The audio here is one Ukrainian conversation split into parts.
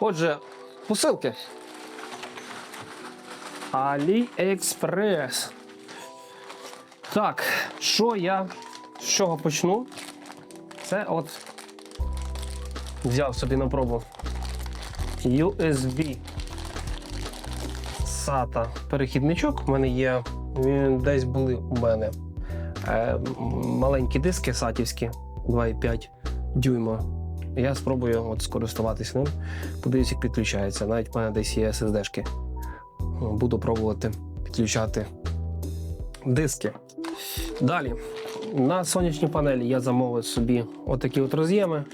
Отже, посилки. AliExpress. Так, що я з чого почну? Це от взяв собі на пробу USB SATA перехідничок. У мене є, десь були у мене е, маленькі диски сатівські 2,5 дюйма. Я спробую от скористуватися ним. Подивлюсь, як підключається. Навіть в мене десь є SSD-шки. Буду пробувати підключати диски. Далі. На сонячній панелі я замовив собі отакі от роз'єми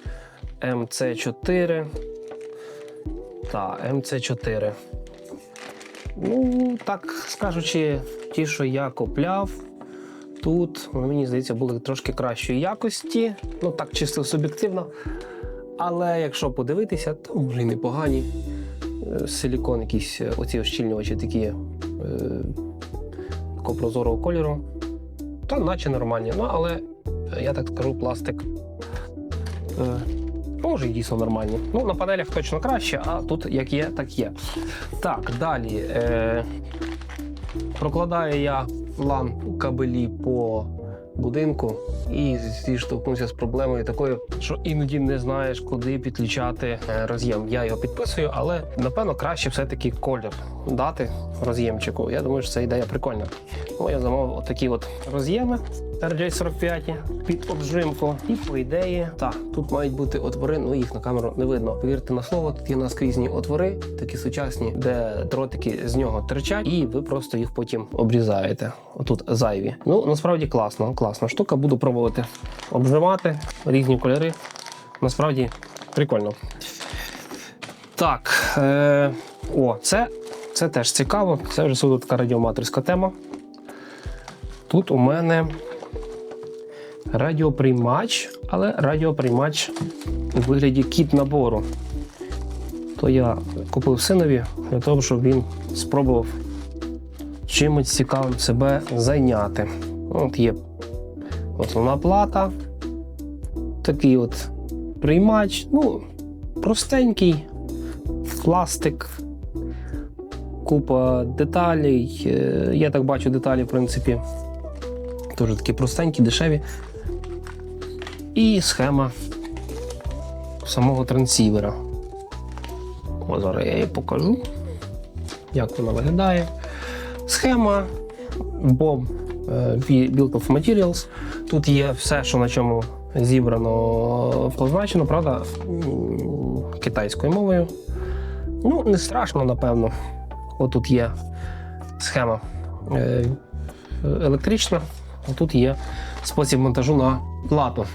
MC4 та MC4. Ну, так скажучи, ті, що я купляв, тут, мені здається, були трошки кращої якості. Ну, так чисто суб'єктивно. Але якщо подивитися, то може й непогані. Е, Силікон, якісь е, оці ощільнювачі такі е, такого прозорого кольору. Та наче нормальні. Ну, але я так скажу, пластик. Е, може дійсно нормальні. Ну, на панелях точно краще, а тут як є, так є. Так, далі. Е, прокладаю я LAN кабелі по будинку і зіштовхнувся з проблемою такою, що іноді не знаєш, куди підключати е, роз'єм. Я його підписую, але напевно краще все-таки колір дати роз'ємчику. Я думаю, що це ідея прикольна. Тому я замовив отакі от роз'єми RJ45 під обжимку. І по ідеї, так, тут мають бути отвори, ну їх на камеру не видно. Повірте на слово, тут є наскрізні отвори, такі сучасні, де дротики з нього терчать, і ви просто їх потім обрізаєте. Отут зайві. Ну насправді класно, класна штука. Буду пробувати обжимати різні кольори. Насправді прикольно. Так, е, о, це, це теж цікаво. Це вже суто така радіоматорська тема. Тут у мене радіоприймач, але радіоприймач у вигляді кіт набору. То я купив синові для того, щоб він спробував чимось цікавим себе зайняти. От є основна плата, такий от приймач, ну, простенький, пластик, купа деталей. Е, Я так бачу деталі, в принципі, теж такі простенькі, дешеві. І схема самого трансівера. О, зараз я її покажу, як вона виглядає. Схема Bob е, Build of Materials. Тут є все, що на чому зібрано, позначено, правда, китайською мовою. Ну, не страшно, напевно. Отут є схема е, електрична, а тут є спосіб монтажу на плату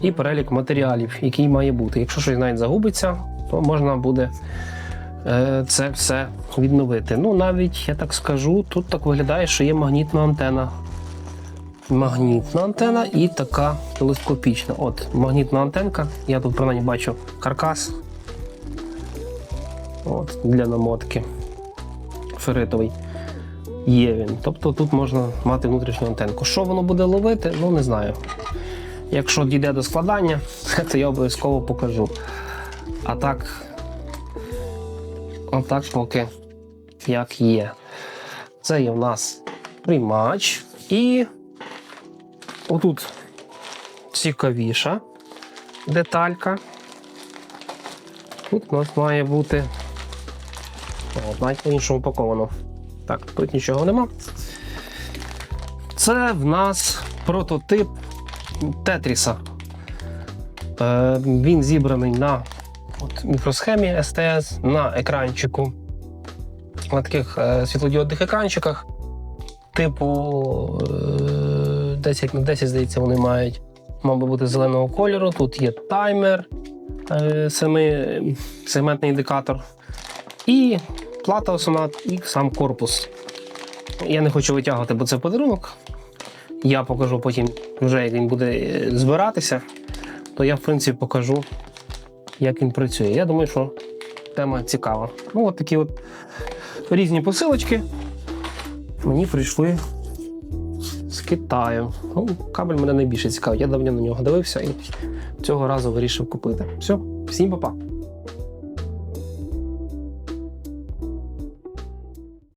і перелік матеріалів, який має бути. Якщо щось навіть загубиться, то можна буде е, це все відновити. Ну, навіть я так скажу, тут так виглядає, що є магнітна антена. Магнітна антена і така телескопічна. От магнітна антенка. Я тут принаймні бачу каркас. От, для намотки. Ферритовий. Є він. Тобто тут можна мати внутрішню антенку. Що воно буде ловити, ну не знаю. Якщо дійде до складання, то я обов'язково покажу. А так, отак поки як є. Це є в нас приймач. І отут цікавіша деталька. Тут у нас має бути навіть по-іншому упаковано. Так, тут нічого нема. Це в нас прототип Тетріса. Е, він зібраний на от, мікросхемі STS, на екранчику. На таких е, світлодіодних екранчиках. Типу е, 10 на 10, здається, вони мають. Мав би бути зеленого кольору. Тут є таймер, е, семи, сегментний індикатор. І плата основна, і сам корпус. Я не хочу витягувати, бо це подарунок. Я покажу потім, вже як він буде е, збиратися, то я, в принципі, покажу, як він працює. Я думаю, що тема цікава. Ну, от такі от різні посилочки мені прийшли з Китаю. Ну, кабель мене найбільше цікавить. Я давно на нього дивився і цього разу вирішив купити. Все, всім па-па.